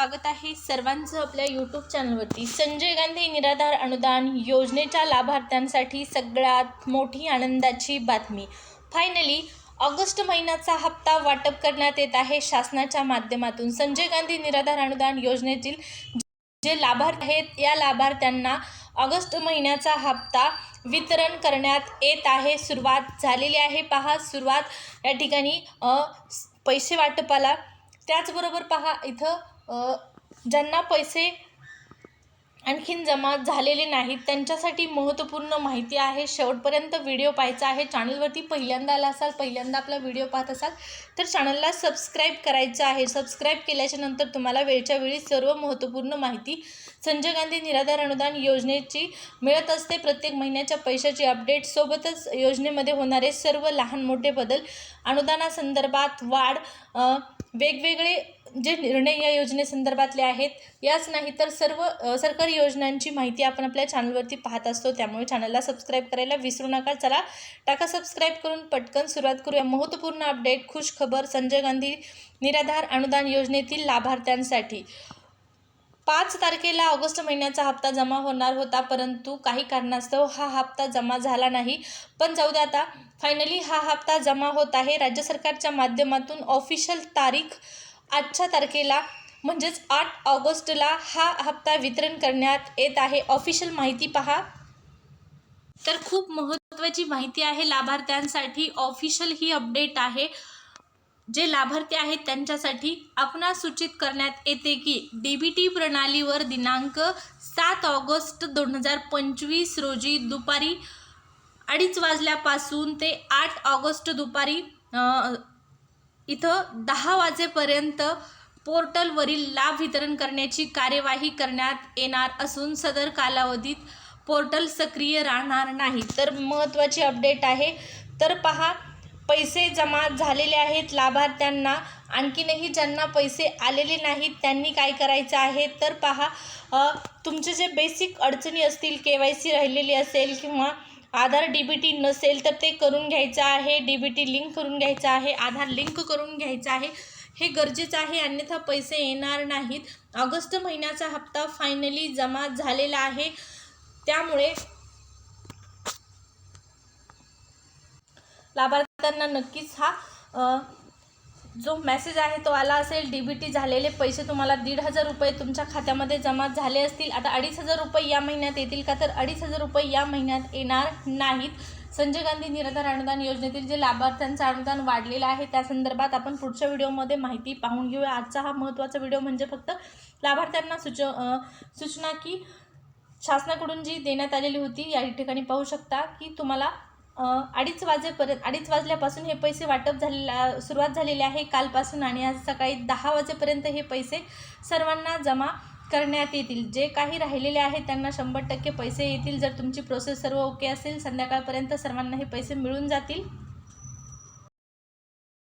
स्वागत आहे सर्वांचं आपल्या यूट्यूब चॅनलवरती संजय गांधी निराधार अनुदान योजनेच्या लाभार्थ्यांसाठी सगळ्यात मोठी आनंदाची बातमी. फायनली ऑगस्ट महिन्याचा हप्ता वाटप करण्यात येत आहे शासनाच्या माध्यमातून. संजय गांधी निराधार अनुदान योजनेतील जे लाभार्थी आहेत या लाभार्थ्यांना ऑगस्ट महिन्याचा हप्ता वितरण करण्यात येत आहे. सुरुवात झालेली आहे. पहा सुरुवात या ठिकाणी पैसे वाटपाला. त्याचबरोबर पहा इथं ज्यांना पैसे आणखीन जमा झालेले नाहीत त्यांच्यासाठी महत्त्वपूर्ण माहिती आहे. शेवटपर्यंत व्हिडिओ पाहायचा आहे. चॅनलवरती पहिल्यांदा आला असाल पहिल्यांदा आपला व्हिडिओ पाहत असाल तर चॅनलला सबस्क्राईब करायचं आहे. सबस्क्राईब केल्याच्यानंतर तुम्हाला वेळच्या वेळी सर्व महत्त्वपूर्ण माहिती संजय गांधी निराधार अनुदान योजनेची मिळत असते. प्रत्येक महिन्याच्या पैशाची अपडेट सोबतच योजनेमध्ये होणारे सर्व लहान मोठे बदल अनुदानासंदर्भात वाढ वेगवेगळे जे निर्णय या योजनेसंदर्भातले आहेत याच नाही तर सर्व सरकारी योजनांची माहिती आपण आपल्या चॅनलवरती पाहत असतो. त्यामुळे चॅनलला सबस्क्राईब करायला विसरू नका. चला टाका सबस्क्राईब करून पटकन सुरुवात करूया. महत्त्वपूर्ण अपडेट खुश खबर संजय गांधी निराधार अनुदान योजनेतील लाभार्थ्यांसाठी. पाच तारखेला ऑगस्ट महिन्याचा हप्ता जमा होणार होता परंतु काही कारणास्तव हा हप्ता जमा झाला नाही. पण जाऊ द्या आता. फायनली हा हप्ता जमा होत आहे. राज्य सरकारच्या माध्यमातून ऑफिशियल तारीख आजच्या तारखेला म्हणजेच आठ ऑगस्टला हा हप्ता वितरण करण्यात येत आहे. ऑफिशियल माहिती पहा. तर खूप महत्त्वाची माहिती आहे लाभार्थ्यांसाठी. ऑफिशियल ही अपडेट आहे. जे लाभार्थी आहेत त्यांच्यासाठी आपणास सूचित करण्यात येते की डी बी टी प्रणालीवर दिनांक सात ऑगस्ट दोन हजार पंचवीस रोजी दुपारी अडीच वाजल्यापासून ते आठ ऑगस्ट दुपारी इथं दहा वाजेपर्यंत पोर्टलवरील लाभ वितरण करण्याची कार्यवाही करण्यात येणार असून सदर कालावधीत पोर्टल सक्रिय राहणार नाही. तर महत्त्वाची अपडेट आहे. तर पहा पैसे जमा झालेले आहेत लाभार्थ्यांना. आणखीनही ज्यांना पैसे आलेले नाहीत त्यांनी काय करायचं आहे? तर पहा तुमचे जे बेसिक अडचणी असतील के वाय सी राहिलेली असेल किंवा आधार डी बी टी नसेल तर ते करून घ्यायचं आहे डी बी टी लिंक करून घ्यायचं आहे आधार लिंक करून घ्यायचं आहे. हे गरजेचं आहे अन्यथा पैसे येणार नाहीत. ऑगस्ट महिन्याचा हप्ता फायनली जमा झालेला आहे. त्यामुळे लाभार्थ्यांना नक्कीच हा जो मेसेज आहे तो आला असेल डी बी टी झालेले पैसे तुम्हाला दीड हजार रुपये तुमच्या खात्यामध्ये जमा झाले असतील. आता अडीच हजार रुपये या महिन्यात येतील का? तर अडीच हजार रुपये या महिन्यात येणार नाहीत. संजय गांधी निराधार अनुदान योजनेतील जे लाभार्थ्यांचं अनुदान वाढलेलं आहे त्या संदर्भात आपण पुढच्या व्हिडिओमध्ये माहिती पाहून घेऊया. आजचा हा महत्त्वाचा व्हिडिओ म्हणजे फक्त लाभार्थ्यांना सुच सूचना की शासनाकडून जी देण्यात आलेली होती या ठिकाणी पाहू शकता की तुम्हाला अडीच वाजेपर्यंत अडीच वाजल्यापासून हे पैसे वाटप झालेला सुरुवात झालेली आहे कालपासून आणि आज सकाळी दहा वाजेपर्यंत हे पैसे सर्वांना जमा करण्यात येतील. जे काही राहिलेले आहेत त्यांना शंभर टक्के पैसे येतील. जर तुमची प्रोसेस सर्व ओके असेल संध्याकाळपर्यंत सर्वांना हे पैसे मिळून जातील.